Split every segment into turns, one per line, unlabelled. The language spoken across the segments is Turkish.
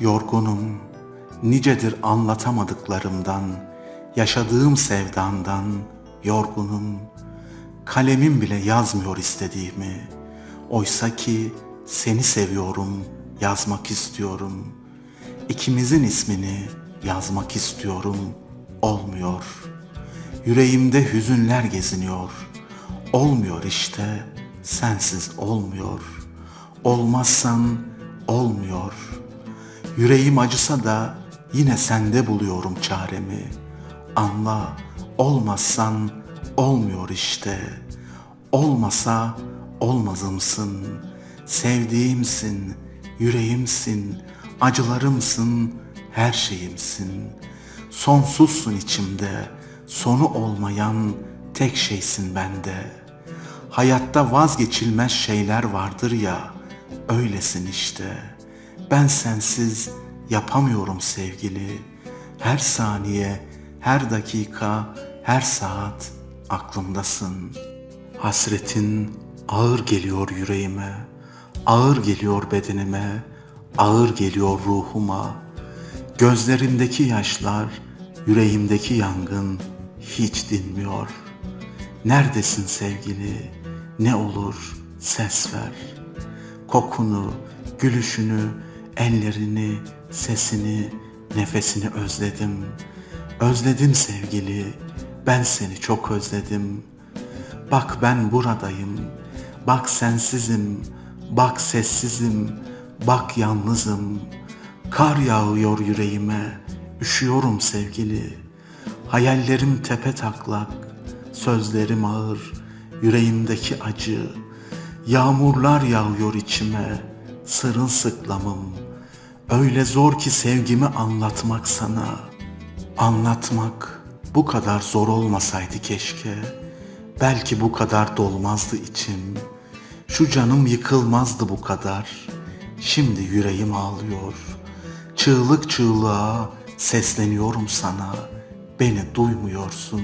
Yorgunum, nicedir anlatamadıklarımdan, yaşadığım sevdandan yorgunum. Kalemim bile yazmıyor istediğimi. Oysa ki seni seviyorum, yazmak istiyorum. İkimizin ismini yazmak istiyorum, olmuyor. Yüreğimde hüzünler geziniyor. Olmuyor işte, sensiz olmuyor. Olmazsan olmuyor. Yüreğim acısa da yine sende buluyorum çaremi. Anla, olmazsan olmuyor işte. Olmasa olmazımsın. Sevdiğimsin, yüreğimsin, acılarımsın, her şeyimsin. Sonsuzsun içimde, sonu olmayan tek şeysin bende. Hayatta vazgeçilmez şeyler vardır ya, öylesin işte. Ben sensiz yapamıyorum sevgili. Her saniye, her dakika, her saat aklımdasın. Hasretin ağır geliyor yüreğime, ağır geliyor bedenime, ağır geliyor ruhuma. Gözlerimdeki yaşlar, yüreğimdeki yangın hiç dinmiyor. Neredesin sevgili? Ne olur ses ver. Kokunu, gülüşünü, ellerini, sesini, nefesini özledim. Özledim sevgili. Ben seni çok özledim. Bak ben buradayım. Bak sensizim. Bak sessizim. Bak yalnızım. Kar yağıyor yüreğime. Üşüyorum sevgili. Hayallerim tepe taklak. Sözlerim ağır. Yüreğimdeki acı. Yağmurlar yağıyor içime. Sırılsıklamım. Öyle zor ki sevgimi anlatmak sana. Anlatmak bu kadar zor olmasaydı keşke. Belki bu kadar dolmazdı içim. Şu canım yıkılmazdı bu kadar. Şimdi yüreğim ağlıyor. Çığlık çığlığa sesleniyorum sana. Beni duymuyorsun.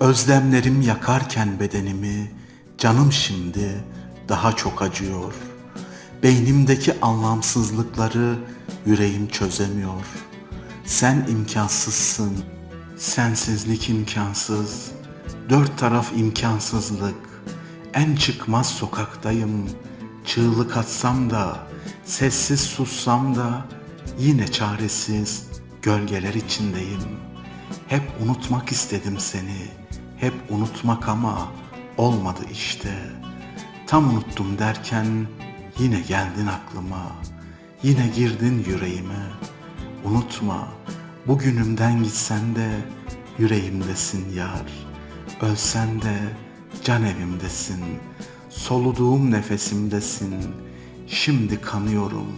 Özlemlerim yakarken bedenimi, canım şimdi daha çok acıyor. Beynimdeki anlamsızlıkları yüreğim çözemiyor. Sen imkansızsın, sensizlik imkansız, dört taraf imkansızlık. En çıkmaz sokaktayım, çığlık atsam da, sessiz sussam da, yine çaresiz gölgeler içindeyim. Hep unutmak istedim seni, hep unutmak ama olmadı işte. Tam unuttum derken yine geldin aklıma, yine girdin yüreğime. Unutma, bugünümden gitsen de yüreğimdesin yar. Ölsen de can evimdesin, soluduğum nefesimdesin. Şimdi kanıyorum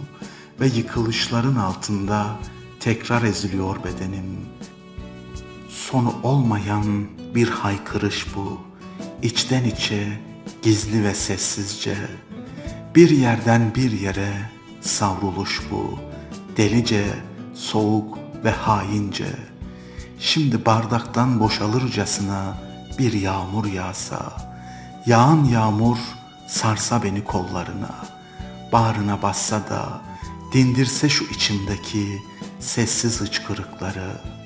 ve yıkılışların altında tekrar eziliyor bedenim. Sonu olmayan bir haykırış bu. İçten içe, gizli ve sessizce. Bir yerden bir yere savruluş bu. Delice, soğuk ve haince. Şimdi bardaktan boşalırcasına bir yağmur yağsa, yağan yağmur sarsa beni kollarına, bağrına bassa da dindirse şu içimdeki sessiz hıçkırıkları.''